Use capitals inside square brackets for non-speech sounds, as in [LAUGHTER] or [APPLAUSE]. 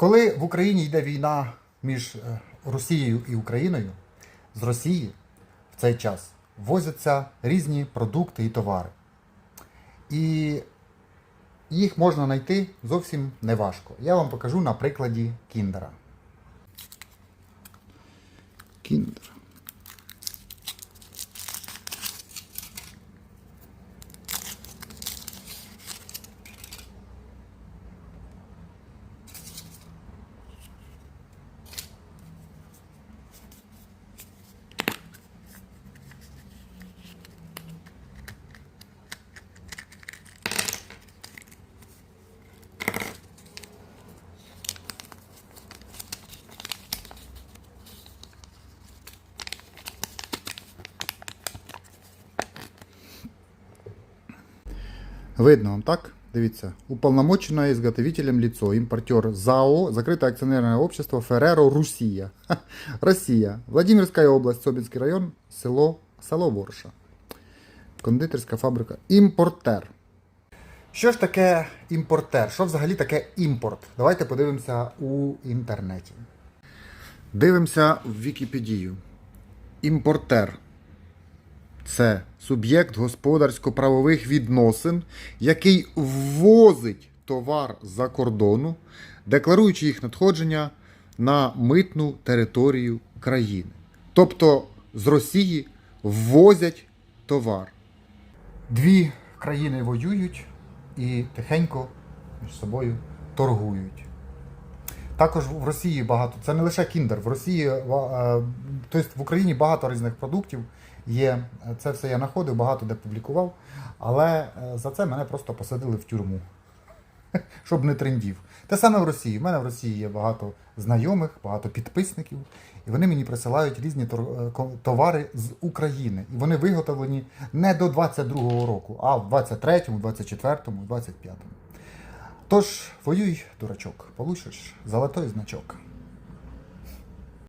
Коли в Україні йде війна між е, Росією і Україною, з Росії в цей час возяться різні продукти і товари. І їх можна знайти зовсім неважко. Я вам покажу на прикладі Кіндера. Кіндер. Видно вам, так? Дивіться. Уполномоченное изготовителем лицо, импортер ЗАО, закрытое акционерное общество Ферреро Русия. Ха, Россия. Владимирская область, Собинский район, село, село Ворша. Кондитерська фабрика. Імпортер. Що ж таке імпортер? Що взагалі таке імпорт? Давайте подивимося у інтернеті. Дивимося в Вікіпедію. Імпортер це суб'єкт господарсько-правових відносин, який ввозить товар за кордону, декларуючи їх надходження на митну територію країни. Тобто з Росії ввозять товар. Дві країни воюють і тихенько між собою торгують. Також в Росії багато, це не лише кіндер, в Росії, тобто в Україні багато різних продуктів є. Це все я знаходив, багато де публікував. Але е, за це мене просто посадили в тюрму, [LAUGHS] щоб не трендів. Те саме в Росії. У мене в Росії є багато знайомих, багато підписників, і вони мені присилають різні е, товари з України. І вони виготовлені не до 22-го року, а в 23-му, 24-му, 25-му. Тож, воюй, дурачок, получиш золотой значок.